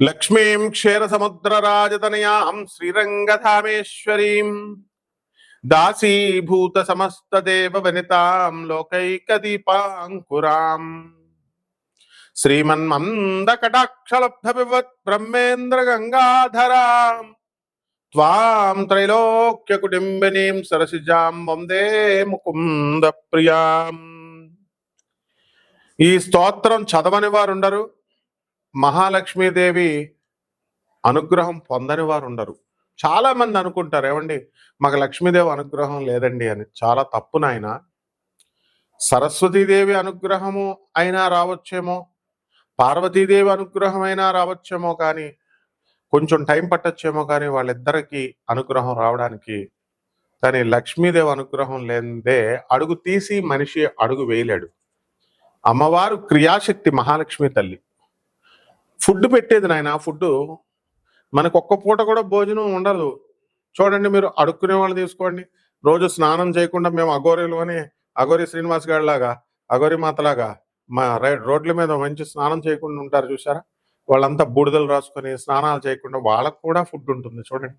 లక్ష్మీం క్షీరసముద్రరాజతనయాం శ్రీరంగధామేశ్వరీం. దాసీభూత సమస్తదేవ వనితాం లోకైకదీపాంకురాం. శ్రీమన్మందకటాక్షలబ్ధ వివత్ బ్రహ్మేంద్ర గంగాధరాం త్వాం త్రైలోక్య కుటుంబినీం సరసిజాం వందే ముకుంద ప్రియాం ఈ స్తోత్రం చదవని వారు ఉండరు మహాలక్ష్మీదేవి అనుగ్రహం పొందని వారు ఉండరు చాలా మంది అనుకుంటారు ఏమండి మాకు లక్ష్మీదేవి అనుగ్రహం లేదండి అని. చాలా తప్పు నాయన. సరస్వతీదేవి అనుగ్రహము అయినా రావచ్చేమో పార్వతీదేవి అనుగ్రహం అయినా రావచ్చేమో కానీ కొంచెం టైం పట్టచ్చేమో కానీ వాళ్ళిద్దరికీ అనుగ్రహం రావడానికి కానీ లక్ష్మీదేవి అనుగ్రహం లేదే అడుగు తీసి మనిషి అడుగు వేయలేడు. అమ్మవారు క్రియాశక్తి మహాలక్ష్మి తల్లి. ఫుడ్ పెట్టేది నాయన ఫుడ్ మనకు ఒక్క పూట కూడా భోజనం ఉండదు. చూడండి మీరు అడుక్కునే వాళ్ళు తీసుకోండి. రోజు స్నానం చేయకుండా మేము అఘోరీలు అని అఘోరి శ్రీనివాస్ గారిలాగా అఘోరి మాతలాగా మా రై- రోడ్ల మీద మంచి స్నానం చేయకుండా ఉంటారు చూసారా వాళ్ళంతా బూడిదలు రాసుకొని స్నానాలు చేయకుండా వాళ్ళకు కూడా ఫుడ్ ఉంటుంది చూడండి.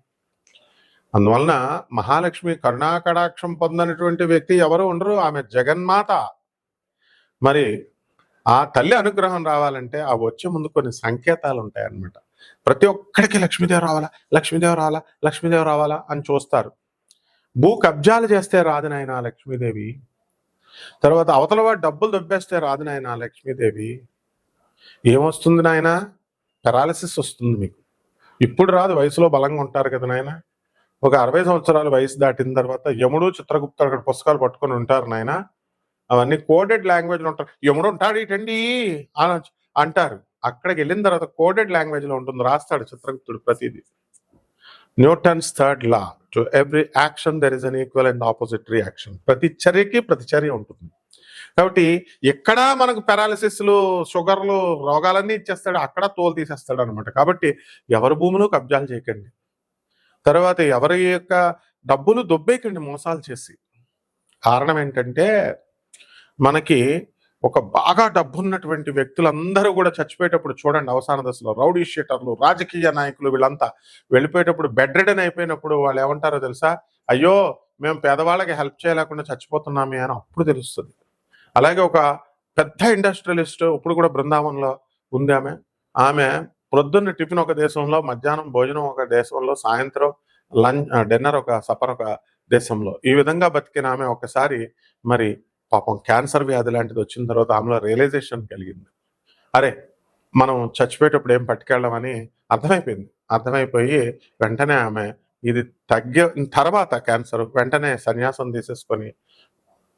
అందువలన మహాలక్ష్మి కరుణాకటాక్షం పొందనటువంటి వ్యక్తి ఎవరు ఉండరు ఆమె జగన్మాత. మరి ఆ తల్లి అనుగ్రహం రావాలంటే ఆ వచ్చే ముందు కొన్ని సంకేతాలు ఉంటాయి అన్నమాట ప్రతి ఒక్కడికి లక్ష్మీదేవి రావాలా? లక్ష్మీదేవి రావాలా? లక్ష్మీదేవి రావాలా అని చూస్తారు. భూ కబ్జాలు చేస్తే రాదు నాయన లక్ష్మీదేవి. తర్వాత అవతల వాడు డబ్బులు దొబ్బేస్తే రాదు నాయన లక్ష్మీదేవి. ఏమొస్తుంది నాయన? పెరాలసిస్ వస్తుంది మీకు. ఇప్పుడు రాదు వయసులో బలంగా ఉంటారు కదా నాయన. ఒక అరవై సంవత్సరాల వయసు దాటిన తర్వాత యముడు చిత్రగుప్త అక్కడ పుస్తకాలు పట్టుకొని ఉంటారు నాయన. అవన్నీ కోడెడ్ లాంగ్వేజ్లో ఉంటారు. యముడు ఉంటాడు ఇటండి అని అంటారు. అక్కడికి వెళ్ళిన తర్వాత కోడెడ్ లాంగ్వేజ్లో ఉంటుంది. రాస్తాడు చిత్రగుప్తుడు ప్రతిదీ. Newton's third law to every action there is an equal and opposite reaction ప్రతి చర్యకి ప్రతి చర్య ఉంటుంది. కాబట్టి ఎక్కడ మనకు పెరాలిసిస్లు షుగర్లు రోగాలన్నీ ఇచ్చేస్తాడు. అక్కడ తోలు తీసేస్తాడు అనమాట కాబట్టి ఎవరి భూమిలో కబ్జాలు చేయకండి. తర్వాత ఎవరి యొక్క డబ్బులు దొబ్బేయకండి మోసాలు చేసి. కారణం ఏంటంటే మనకి ఒక బాగా డబ్బున్నటువంటి వ్యక్తులందరూ కూడా చచ్చిపోయేటప్పుడు చూడండి అవసాన దశలో. రౌడీ షీటర్లు రాజకీయ నాయకులు వీళ్ళంతా వెళ్ళిపోయేటప్పుడు బెడ్ రిడన్ అయిపోయినప్పుడు వాళ్ళు ఏమంటారో తెలుసా? అయ్యో మేము పేదవాళ్ళకి హెల్ప్ చేయలేకుండా చచ్చిపోతున్నామే అని అప్పుడు తెలుస్తుంది. అలాగే ఒక పెద్ద ఇండస్ట్రియలిస్ట్ ఇప్పుడు కూడా బృందావనంలో ఉంది ఆమె. ఆమె ప్రొద్దున్న టిఫిన్ ఒక దేశంలో మధ్యాహ్నం భోజనం ఒక దేశంలో సాయంత్రం లంచ్ డిన్నర్ ఒక సపర్ ఒక దేశంలో. ఈ విధంగా బతికిన ఆమె ఒకసారి మరి పాపం క్యాన్సర్ వ్యాధి లాంటిది వచ్చిన తర్వాత ఆమెలో రియలైజేషన్ కలిగింది. అరే మనం చచ్చిపోయేటప్పుడు ఏం పట్టుకెళ్ళమని అర్థమైపోయింది. అర్థమైపోయి వెంటనే ఆమె ఇది తగ్గిన తర్వాత క్యాన్సర్ వెంటనే సన్యాసం తీసేసుకొని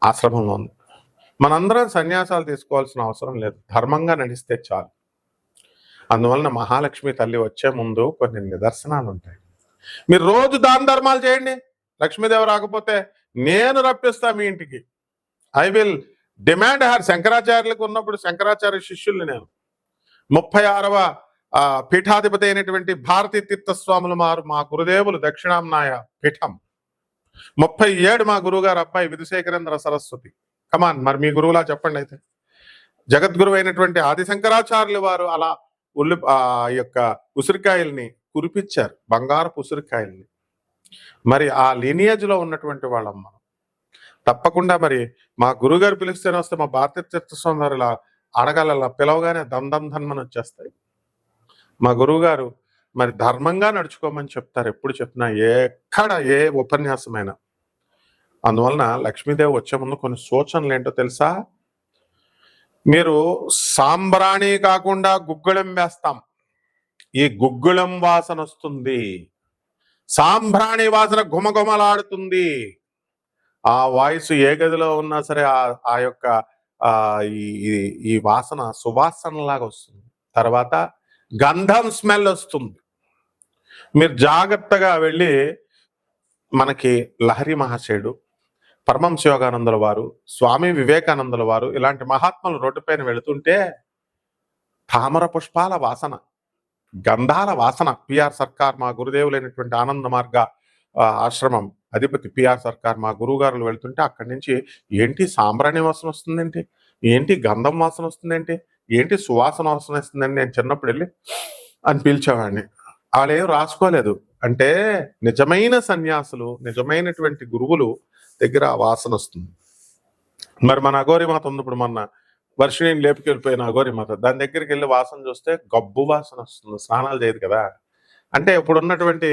ఆశ్రమంలో ఉంది. మనందరం సన్యాసాలు తీసుకోవాల్సిన అవసరం లేదు. ధర్మంగా నడిస్తే చాలు. అందువలన మహాలక్ష్మి తల్లి వచ్చే ముందు కొన్ని నిదర్శనాలు ఉంటాయి. మీరు రోజు దాన ధర్మాలు చేయండి. లక్ష్మీదేవి రాకపోతే నేను రప్పిస్తా మీ ఇంటికి. ఐ విల్ డిమాండ్ హర్ శంకరాచార్యులకు ఉన్నప్పుడు శంకరాచార్య శిష్యుల్ని నేను. ముప్పై ఆరవ ఆ, పీఠాధిపతి అయినటువంటి భారతీ తీర్థస్వాములు మారు మా గురుదేవులు దక్షిణాంనాయ పీఠం. ముప్పై ఏడు మా గురువుగారు అబ్బాయి విధుశేఖరేంద్ర సరస్వతి. కమాన్ మరి మీ గురువులా చెప్పండి అయితే. జగద్గురు అయినటువంటి ఆది శంకరాచార్యులు వారు అలా ఉల్లి ఆ యొక్క ఉసిరికాయల్ని కురిపించారు బంగారపు ఉసిరికాయల్ని. మరి ఆ లీనియేజ్లో ఉన్నటువంటి వాళ్ళం మనం తప్పకుండా మరి మా గురుగారు పిలిస్తేనే వస్తే మా భారతీయ తీర్థస్వామి వారు ఇలా అడగాల పిలవగానే దమ్ ధన్మని వచ్చేస్తాయి. మా గురువుగారు మరి ధర్మంగా నడుచుకోమని చెప్తారు. ఎప్పుడు చెప్పినా ఎక్కడ ఏ ఉపన్యాసమైనా. అందువలన లక్ష్మీదేవి వచ్చే ముందు కొన్ని సూచనలు ఏంటో తెలుసా? మీరు సాంబ్రాణి కాకుండా గుగ్గుళం వేస్తాం. ఈ గుగ్గుళం వాసన వస్తుంది. సాంబ్రాణి వాసన ఘుమఘుమలాడుతుంది. ఆ వాయిస్ ఏ గదిలో ఉన్నా సరే ఆ ఆ యొక్క ఈ ఈ- వాసన సువాసన లాగా వస్తుంది. తర్వాత గంధం స్మెల్ వస్తుంది. మీరు జాగ్రత్తగా వెళ్ళి మనకి లహరి మహాశయుడు పరమం శివగానందుల వారు స్వామి వివేకానందుల వారు ఇలాంటి మహాత్ములు రోడ్డుపైన వెళుతుంటే తామర పుష్పాల వాసన గంధాల వాసన. పిఆర్ సర్కార్ మా గురుదేవులైనటువంటి ఆనంద మార్గ ఆశ్రమం. అధిపతి పిఆర్ సర్కార్ మా గురువుగారులు వెళ్తుంటే అక్కడి నుంచి ఏంటి సాంబ్రాణి వాసన వస్తుందంటే? ఏంటి గంధం వాసన వస్తుందేంటి? ఏంటి సువాసన వాసన వస్తుందండి? నేను చిన్నప్పుడు వెళ్ళి అని పిలిచేవాడిని. వాళ్ళేం రాసుకోలేదు. అంటే నిజమైన సన్యాసులు నిజమైనటువంటి గురువులు దగ్గర వాసన వస్తుంది. మరి మన అఘోరి మాత ఉంది ఇప్పుడు మొన్న. వర్షిణిని లేపుకెళ్ళిపోయిన అఘోరి మాత దాని దగ్గరికి వెళ్ళి వాసన చూస్తే గబ్బు వాసన వస్తుంది. స్నానాలు చేయదు కదా? అంటే ఇప్పుడు ఉన్నటువంటి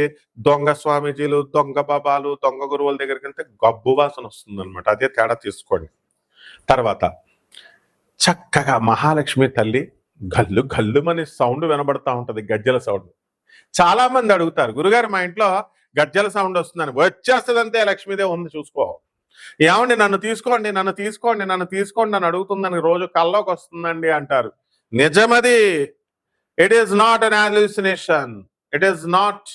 దొంగ స్వామీజీలు దొంగ బాబాలు దొంగ గురువుల దగ్గరికి వెళ్తే గబ్బు వాసన వస్తుంది అనమాట అదే తేడా తీసుకోండి. తర్వాత చక్కగా మహాలక్ష్మి తల్లి గల్లు గల్లుమని సౌండ్ వినబడతా ఉంటుంది గజ్జల సౌండ్. చాలా మంది అడుగుతారు గురుగారు మా ఇంట్లో గజ్జల సౌండ్ వస్తుందని. వచ్చేస్తుందంతే లక్ష్మీదేవి ఉంది చూసుకో. ఏమండి నన్ను తీసుకోండి నన్ను తీసుకోండి నన్ను తీసుకోండి అని అడుగుతుందని రోజు కల్లోకి వస్తుందండి అంటారు. నిజమది. It is not an hallucination it is not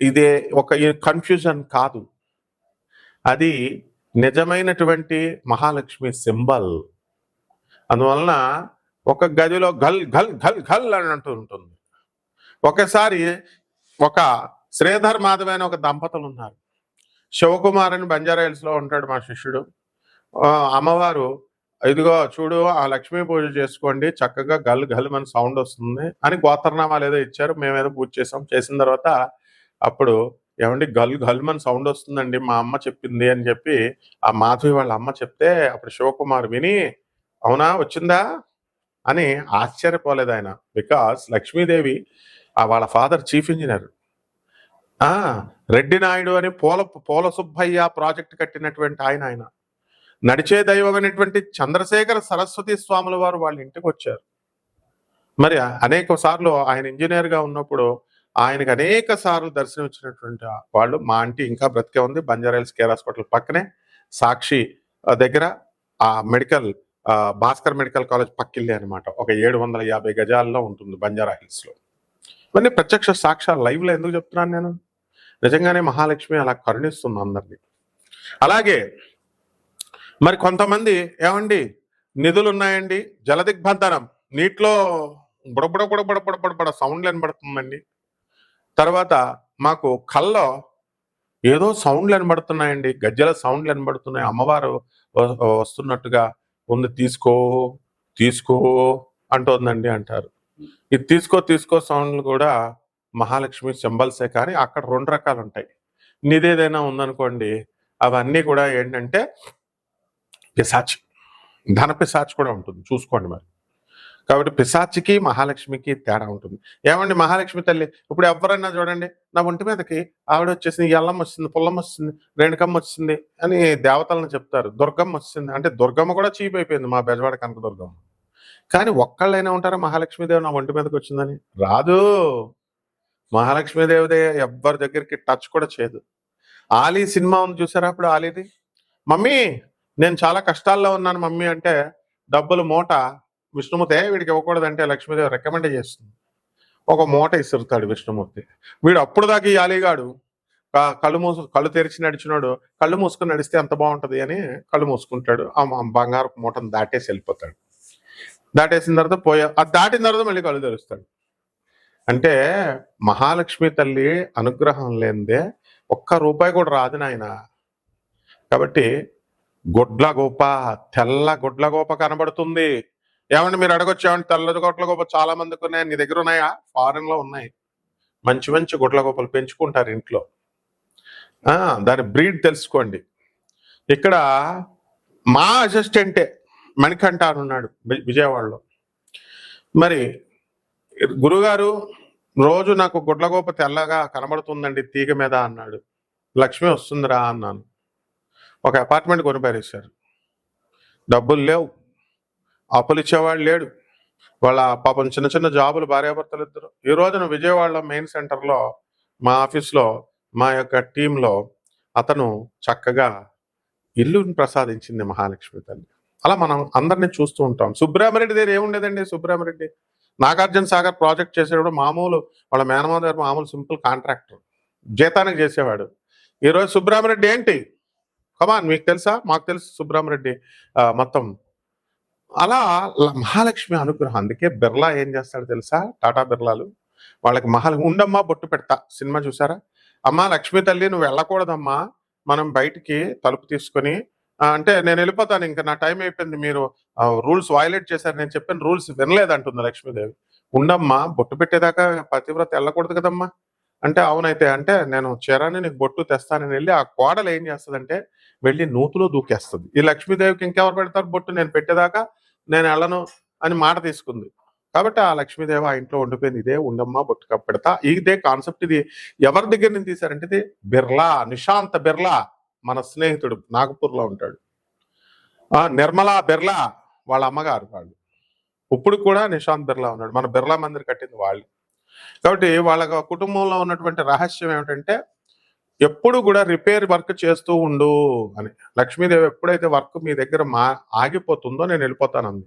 ఇదే ఒక కన్ఫ్యూజన్ కాదు. అది నిజమైనటువంటి మహాలక్ష్మి సింబల్. అందువలన ఒక గదిలో గల్ గల్ గల్ గల్ అని అంటూ ఉంటుంది. ఒకసారి ఒక శ్రీధర్ మాధవ్ అనే ఒక దంపతులు ఉన్నారు. శివకుమార్ అని బంజారా హిల్స్లో ఉంటాడు మా శిష్యుడు. అమ్మవారు ఇదిగో చూడు ఆ లక్ష్మీ పూజ చేసుకోండి. చక్కగా గల్ గల్ మన సౌండ్ వస్తుంది అని గోత్రనామాలు ఏదో ఇచ్చారు. మేమేదో పూజ చేసాం. చేసిన తర్వాత అప్పుడు ఏమండి గల్ గల్ మన సౌండ్ వస్తుందండి. మా అమ్మ చెప్పింది అని చెప్పి ఆ మాధవి వాళ్ళ అమ్మ చెప్తే అప్పుడు శివకుమార్ విని అవునా? వచ్చిందా? అని ఆశ్చర్యపోలేదు ఆయన. బికాస్ లక్ష్మీదేవి ఆ వాళ్ళ father chief engineer. Reddy Naidu అని పూల పూల సుబ్బయ్య ప్రాజెక్ట్ కట్టినటువంటి ఆయన ఆయన. నడిచే దైవం అనేటువంటి చంద్రశేఖర సరస్వతి స్వాముల వారు వాళ్ళ ఇంటికి వచ్చారు. మరి అనేక సార్లు ఆయన ఇంజనీర్గా ఉన్నప్పుడు ఆయనకు అనేక సార్లు దర్శనం ఇచ్చినటువంటి వాళ్ళు మా ఆంటీ ఇంకా బ్రతికే ఉంది. బంజారాయిల్స్ కేర్ హాస్పిటల్ పక్కనే సాక్షి దగ్గర ఆ మెడికల్ భాస్కర్ మెడికల్ కాలేజ్ పక్కిల్లే అనమాట ఒక ఏడు వందల యాభై గజాల్లో ఉంటుంది బంజారా హిల్స్లో. ఇవన్నీ ప్రత్యక్ష సాక్ష్యాలు లైవ్లో ఎందుకు చెప్తున్నాను నేను? నిజంగానే మహాలక్ష్మి అలా కరుణిస్తుంది అందరినీ. అలాగే మరి కొంతమంది ఏమండి? నిధులు ఉన్నాయండి జలదిగ్బంధనం నీటిలో బుడబుడ బుడబుడ బుడబుడ సౌండ్లు వినబడుతుందండి. తర్వాత మాకు కల్లో ఏదో సౌండ్లు వినబడుతున్నాయండి. గజ్జల సౌండ్లు వినబడుతున్నాయి. అమ్మవారు వస్తున్నట్టుగా ఉంది. తీసుకో తీసుకో అంటోందండి అంటారు. ఇది తీసుకో తీసుకో సౌండ్లు కూడా మహాలక్ష్మి సింబల్సే కానీ అక్కడ రెండు రకాలు ఉంటాయి నిదేదైనా ఉందనుకోండి అవన్నీ కూడా ఏంటంటే పిశాచి ధన పిశాచి కూడా ఉంటుంది. చూసుకోండి మరి. కాబట్టి పిశాచికి మహాలక్ష్మికి తేడా ఉంటుంది. ఏమండి మహాలక్ష్మి తల్లి? ఇప్పుడు ఎవరన్నా చూడండి నా ఒంటి మీదకి ఆవిడ వచ్చేసింది ఎల్లం వచ్చింది పుల్లం వచ్చింది రేణుకమ్మ వచ్చింది అని దేవతలను చెప్తారు. దుర్గమ్మ వచ్చింది అంటే దుర్గమ్మ కూడా చీప్ అయిపోయింది మా బెజవాడ కనక దుర్గమ్మ. కానీ ఒక్కళ్ళైనా ఉంటారా మహాలక్ష్మీదేవి నా ఒంటి మీదకి వచ్చిందని? రాదు. మహాలక్ష్మీదేవిదే ఎవ్వరి దగ్గరికి టచ్ కూడా చేయదు. ఆలీ సినిమా ఉంది చూసారా అప్పుడు ఆలీది? మమ్మీ నేను చాలా కష్టాల్లో ఉన్నాను మమ్మీ అంటే డబ్బులు మూట విష్ణుమూర్తి వీడికి వీడికి ఇవ్వకూడదంటే లక్ష్మీదేవి రికమెండ్ చేస్తుంది. ఒక మూట ఇసురుతాడు విష్ణుమూర్తి. వీడు అప్పుడు దాకా ఈ ఆలీగాడు కళ్ళు మూసు కళ్ళు తెరిచి నడిచినాడు కళ్ళు మూసుకుని నడిస్తే ఎంత బాగుంటుంది అని కళ్ళు మూసుకుంటాడు. ఆ బంగారు మూటను దాటేసి వెళ్ళిపోతాడు. దాటేసిన తర్వాత పోయా అది దాటిన తర్వాత మళ్ళీ కళ్ళు తెరుస్తాడు. అంటే మహాలక్ష్మి తల్లి అనుగ్రహం లేనిదే ఒక్క రూపాయి కూడా రాదు నాయన. కాబట్టి గుడ్ల గోప తెల్ల గుడ్ల గోప కనబడుతుంది. ఏమండి మీరు అడగొచ్చు ఏమంటే తెల్ల గొడ్ల గోప చాలా మందికి ఉన్నాయి. నీ దగ్గర ఉన్నాయా? ఫారెన్లో ఉన్నాయి. మంచి మంచి గుడ్ల గోపలు పెంచుకుంటారు ఇంట్లో. దాని బ్రీడ్ తెలుసుకోండి. ఇక్కడ మా అసిస్టెంటే మణికంఠ అని ఉన్నాడు విజయవాడలో. మరి గురుగారు రోజు నాకు గుడ్లగోప తెల్లగా కనబడుతుందండి తీగ మీద అన్నాడు. లక్ష్మి వస్తుందిరా అన్నాను. ఒక అపార్ట్మెంట్ కొనిపారేశారు డబ్బులు లేవు. అప్పులు ఇచ్చేవాడు లేడు. వాళ్ళ పాపం చిన్న చిన్న జాబులు భార్యాభర్తలు ఇద్దరు. ఈ రోజున విజయవాడలో మెయిన్ సెంటర్లో మా ఆఫీస్లో మా యొక్క టీంలో అతను చక్కగా ఇల్లుని ప్రసాదించింది మహాలక్ష్మి తల్లి. అలా మనం అందరినీ చూస్తూ ఉంటాం. సుబ్రహ్మరెడ్డి దగ్గర ఏముండేదండి సుబ్రహ్మరెడ్డి? నాగార్జున సాగర్ ప్రాజెక్ట్ చేసేటప్పుడు మామూలు వాళ్ళ మేనమాద గారు మామూలు సింపుల్ కాంట్రాక్టర్ జీతానికి చేసేవాడు. ఈరోజు సుబ్రహ్మరెడ్డి ఏంటి? కమాన్ మీకు తెలుసా? మాకు తెలుసు సుబ్రహ్మరెడ్డి మొత్తం అలా మహాలక్ష్మి అనుగ్రహం. అందుకే బిర్లా ఏం చేస్తాడు తెలుసా? టాటా బిర్లాలు. వాళ్ళకి మహాల ఉండమ్మా బొట్టు పెడతా. సినిమా చూసారా? అమ్మా లక్ష్మి తల్లి నువ్వు వెళ్ళకూడదమ్మా. మనం బయటికి తలుపు తీసుకొని అంటే నేను వెళ్ళిపోతాను. ఇంకా నా టైం అయిపోయింది. మీరు రూల్స్ వయలేట్ చేశారు. నేను చెప్పిన రూల్స్ వినలేదంటుంది లక్ష్మీదేవి. ఉండమ్మా బొట్టు పెట్టేదాకా పతివ్రత వెళ్ళకూడదు కదమ్మా. అంటే అవునైతే అంటే నేను చీరాన్ని నీకు బొట్టు తెస్తానని వెళ్ళి ఆ కోడలు ఏం చేస్తుందంటే వెళ్ళి నూతులో దూకేస్తుంది. ఈ లక్ష్మీదేవికి ఇంకెవరు పెడతారు? బొట్టు నేను పెట్టేదాకా నేను వెళ్ళను అని మాట తీసుకుంది. కాబట్టి ఆ లక్ష్మీదేవి ఆ ఇంట్లో ఉండిపోయింది. ఇదే ఉండమ్మా బొట్టు కప్పెడతా ఇదే కాన్సెప్ట్ ఇది. ఎవరి దగ్గర నుంచి తీశారంటే ఇది బిర్లా నిశాంత బిర్లా మన స్నేహితుడు నాగపూర్లో ఉంటాడు. ఆ నిర్మలా బిర్లా వాళ్ళ అమ్మగారు వాళ్ళు. ఇప్పుడు కూడా నిశాంత్ బిర్లా ఉన్నాడు. మన బిర్లా మందిర్ కట్టింది వాళ్ళు. కాబట్టి వాళ్ళ కుటుంబంలో ఉన్నటువంటి రహస్యం ఏమిటంటే ఎప్పుడు కూడా రిపేర్ వర్క్ చేస్తూ ఉండు అని. లక్ష్మీదేవి ఎప్పుడైతే వర్క్ మీ దగ్గర మా ఆగిపోతుందో నేను వెళ్ళిపోతానంది.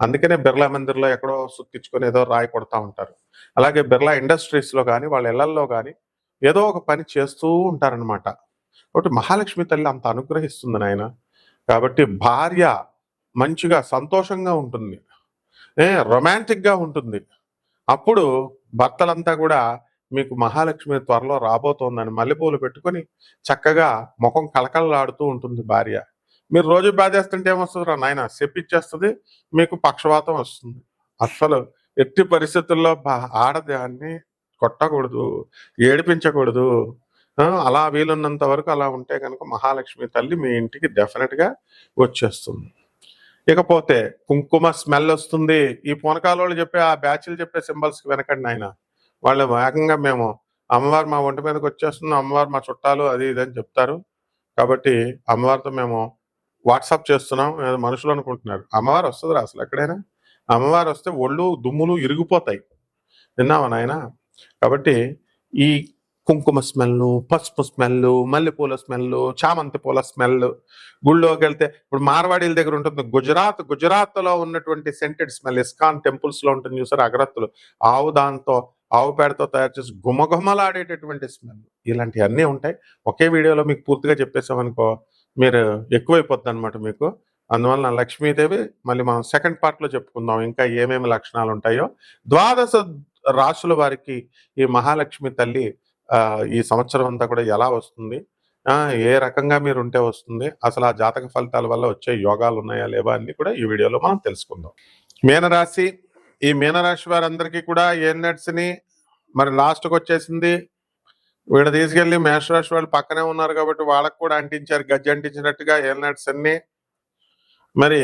అందుకనే బిర్లా మందిర్లో ఎక్కడో సుక్కించుకొని ఏదో రాయి కొడతా ఉంటారు. అలాగే బిర్లా ఇండస్ట్రీస్లో కానీ వాళ్ళ ఇళ్ళల్లో కానీ ఏదో ఒక పని చేస్తూ ఉంటారనమాట కాబట్టి మహాలక్ష్మి తల్లి అంత అనుగ్రహిస్తుంది నాయన. కాబట్టి భార్య మంచిగా సంతోషంగా ఉంటుంది. ఏ రొమాంటిక్గా ఉంటుంది. అప్పుడు భర్తలంతా కూడా మీకు మహాలక్ష్మి త్వరలో రాబోతోందని మల్లెపూలు పెట్టుకొని చక్కగా ముఖం కలకలలాడుతూ ఉంటుంది భార్య. మీరు రోజు బాధేస్తుంటే ఏమొస్తుంది రా నాయన? చెప్పిచ్చేస్తుంది మీకు పక్షవాతం వస్తుంది. అస్సలు ఎట్టి పరిస్థితుల్లో బా- ఆడదాన్ని కొట్టకూడదు ఏడిపించకూడదు. అలా వీలున్నంత వరకు అలా ఉంటే కనుక మహాలక్ష్మి తల్లి మీ ఇంటికి డెఫినెట్గా వచ్చేస్తుంది. ఇకపోతే కుంకుమ స్మెల్ వస్తుంది. ఈ పూనకాల చెప్పే ఆ బ్యాచ్లు చెప్పే సింబల్స్కి వెనకండి ఆయన వాళ్ళు వేగంగా మేము అమ్మవారు మా ఒంటి మీదకి వచ్చేస్తున్నాం అమ్మవారు మా చుట్టాలు అది ఇది అని చెప్తారు. కాబట్టి అమ్మవారితో మేము వాట్సాప్ చేస్తున్నాం ఏదో మనుషులు అనుకుంటున్నారు. అమ్మవారు వస్తుంది అసలు ఎక్కడైనా? అమ్మవారు వస్తే ఒళ్ళు దుమ్ములు ఇరిగిపోతాయి. విన్నావా నాయన? కాబట్టి ఈ కుంకుమ స్మెల్ పసుపు స్మెల్ మల్లెపూల స్మెల్ చామంతి పూల స్మెల్ గుళ్ళోకి వెళ్తే ఇప్పుడు మార్వాడీల దగ్గర ఉంటుంది. గుజరాత్ గుజరాత్లో ఉన్నటువంటి సెంటెడ్ స్మెల్ ఇస్కాన్ టెంపుల్స్లో ఉంటుంది చూసారు అగరత్తులు. ఆవు దాంతో ఆవు పేడతో తయారు చేసి గుమగుమలాడేటటువంటి స్మెల్. ఇలాంటివన్నీ ఉంటాయి. ఒకే వీడియోలో మీకు పూర్తిగా చెప్పేసామనుకో మీరు ఎక్కువైపోద్ది అనమాట మీకు. అందువలన లక్ష్మీదేవి మళ్ళీ మనం సెకండ్ పార్ట్లో చెప్పుకుందాం ఇంకా ఏమేమి లక్షణాలు ఉంటాయో. ద్వాదశ రాశుల వారికి ఈ మహాలక్ష్మి తల్లి ఈ సంవత్సరం అంతా కూడా ఎలా వస్తుంది? ఏ రకంగా మీరు ఉంటే వస్తుంది? అసలు ఆ జాతక ఫలితాల వల్ల వచ్చే యోగాలు ఉన్నాయా లేవా అన్ని కూడా ఈ వీడియోలో మనం తెలుసుకుందాం. మీనరాశి ఈ మీనరాశి వారందరికీ కూడా ఏ ని మరి లాస్ట్కి వచ్చేసింది. వీడు తీసుకెళ్ళి మేషరాశి వాళ్ళు పక్కనే ఉన్నారు కాబట్టి వాళ్ళకు కూడా అంటించారు గజ్జి అంటించినట్టుగా ఏ నట్స్ అన్ని. మరి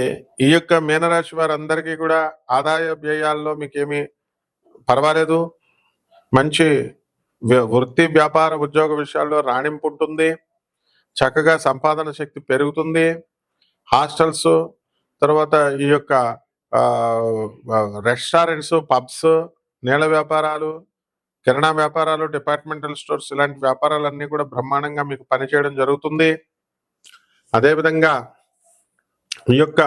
ఈ యొక్క మీనరాశి వారందరికీ కూడా ఆదాయ వ్యయాల్లో మీకేమి పర్వాలేదు. మంచి వృత్తి వ్యాపార ఉద్యోగ విషయాల్లో రాణింపు ఉంటుంది. చక్కగా సంపాదన శక్తి పెరుగుతుంది. హాస్టల్స్ తర్వాత ఈ యొక్క రెస్టారెంట్స్ పబ్స్ నీళ్ళ వ్యాపారాలు కిరాణా వ్యాపారాలు డిపార్ట్మెంటల్ స్టోర్స్ ఇలాంటి వ్యాపారాలన్నీ కూడా బ్రహ్మాండంగా మీకు పనిచేయడం జరుగుతుంది. అదేవిధంగా ఈ యొక్క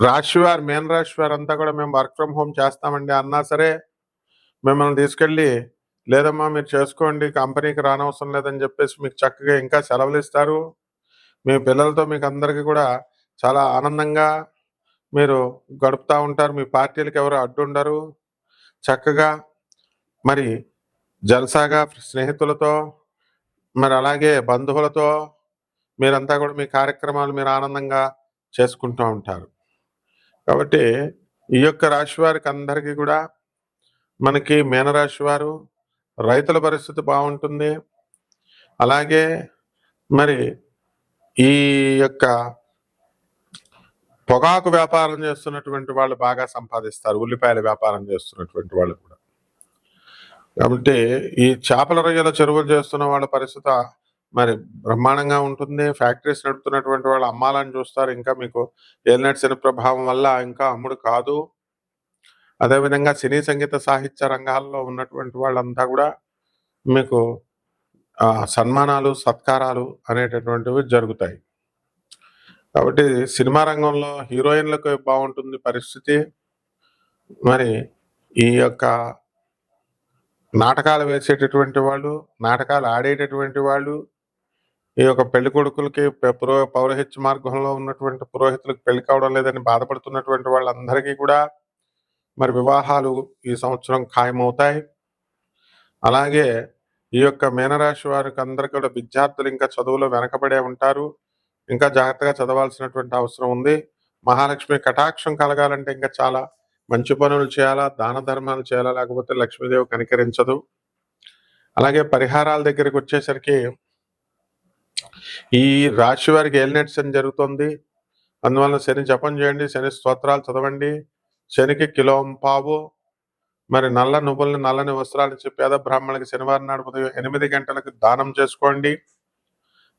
రాశివారు మెయిన్ రాశి వారు అంతా కూడా మేము వర్క్ ఫ్రమ్ హోమ్ చేస్తామండి. అన్నా సరే మిమ్మల్ని తీసుకెళ్ళి లేదమ్మా మీరు చేసుకోండి కంపెనీకి రానవసరం లేదని చెప్పేసి మీకు చక్కగా ఇంకా సెలవులు ఇస్తారు. మీ పిల్లలతో మీకు అందరికీ కూడా చాలా ఆనందంగా మీరు గడుపుతూ ఉంటారు మీ పార్టీలకు ఎవరు అడ్డుండరు. చక్కగా మరి జల్సాగా స్నేహితులతో మరి అలాగే బంధువులతో మీరంతా కూడా మీ కార్యక్రమాలు మీరు ఆనందంగా చేసుకుంటూ ఉంటారు. కాబట్టి ఈ యొక్క రాశి వారికి అందరికీ కూడా మనకి మీనరాశి వారు రైతుల పరిస్థితి బాగుంటుంది. అలాగే మరి ఈ యొక్క పొగాకు వ్యాపారం చేస్తున్నటువంటి వాళ్ళు బాగా సంపాదిస్తారు. ఉల్లిపాయల వ్యాపారం చేస్తున్నటువంటి వాళ్ళు కూడా. కాబట్టి ఈ చేపల రొయ్యల చెరువులు చేస్తున్న వాళ్ళ పరిస్థితి మరి బ్రహ్మాండంగా ఉంటుంది. ఫ్యాక్టరీస్ నడుపుతున్నటువంటి వాళ్ళు అమ్మాలని చూస్తారు. ఇంకా మీకు ఏలినట్ శని ప్రభావం వల్ల ఇంకా అమ్ముడు కాదు. అదేవిధంగా సినీ సంగీత సాహిత్య రంగాల్లో ఉన్నటువంటి వాళ్ళంతా కూడా మీకు సన్మానాలు సత్కారాలు అనేటటువంటివి జరుగుతాయి. కాబట్టి సినిమా రంగంలో హీరోయిన్లకు బాగుంటుంది పరిస్థితి. మరి ఈ యొక్క నాటకాలు వేసేటటువంటి వాళ్ళు నాటకాలు ఆడేటటువంటి వాళ్ళు ఈ యొక్క పెళ్ళి కొడుకులకి పురో పౌరహిత్య మార్గంలో ఉన్నటువంటి పురోహితులకు పెళ్ళి కావడం లేదని బాధపడుతున్నటువంటి వాళ్ళందరికీ కూడా మరి వివాహాలు ఈ సంవత్సరం ఖాయమవుతాయి. అలాగే ఈ యొక్క మీనరాశి వారికి అందరికీ కూడా విద్యార్థులు ఇంకా చదువులో వెనకబడే ఉంటారు. ఇంకా జాగ్రత్తగా చదవాల్సినటువంటి అవసరం ఉంది. మహాలక్ష్మి కటాక్షం కలగాలంటే ఇంకా చాలా మంచి పనులు చేయాలా? దాన ధర్మాలు చేయాలా? లేకపోతే లక్ష్మీదేవి కనికరించదు. అలాగే పరిహారాల దగ్గరికి వచ్చేసరికి ఈ రాశి వారికి ఏలినెట్ శని జరుగుతుంది. అందువల్ల శని జపం చేయండి శని స్తోత్రాలు చదవండి. శనికి కిలో పావు. మరి నల్ల నువ్వుల్ని నల్లని వస్త్రాలు ఇచ్చి పేద బ్రాహ్మణులకి శనివారం నాడు ఉదయం ఎనిమిది గంటలకు దానం చేసుకోండి.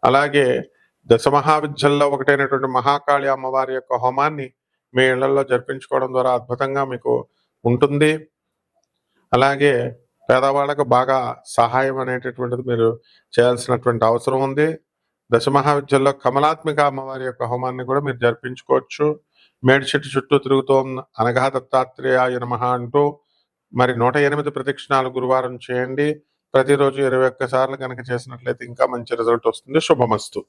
అలాగే దశ మహావిద్యల్లో ఒకటైనటువంటి మహాకాళి అమ్మవారి యొక్క హోమాన్ని మీ ఇళ్ళలో జరిపించుకోవడం ద్వారా అద్భుతంగా మీకు ఉంటుంది. అలాగే పేదవాళ్ళకు బాగా సహాయం అనేటటువంటిది మీరు చేయాల్సినటువంటి అవసరం ఉంది. దశ మహావిద్యల్లో కమలాత్మిక అమ్మవారి యొక్క హోమాన్ని కూడా మీరు జరిపించుకోవచ్చు. మేడి చెట్టు చుట్టూ తిరుగుతూ ఉన్న అనగా దత్తాత్రేయ నమహ అంటూ మరి నూట ఎనిమిది ప్రదక్షిణాలు గురువారం చేయండి. ప్రతిరోజు ఇరవై ఒక్కసార్లు కనుక చేసినట్లయితే ఇంకా మంచి రిజల్ట్ వస్తుంది. శుభమస్తు.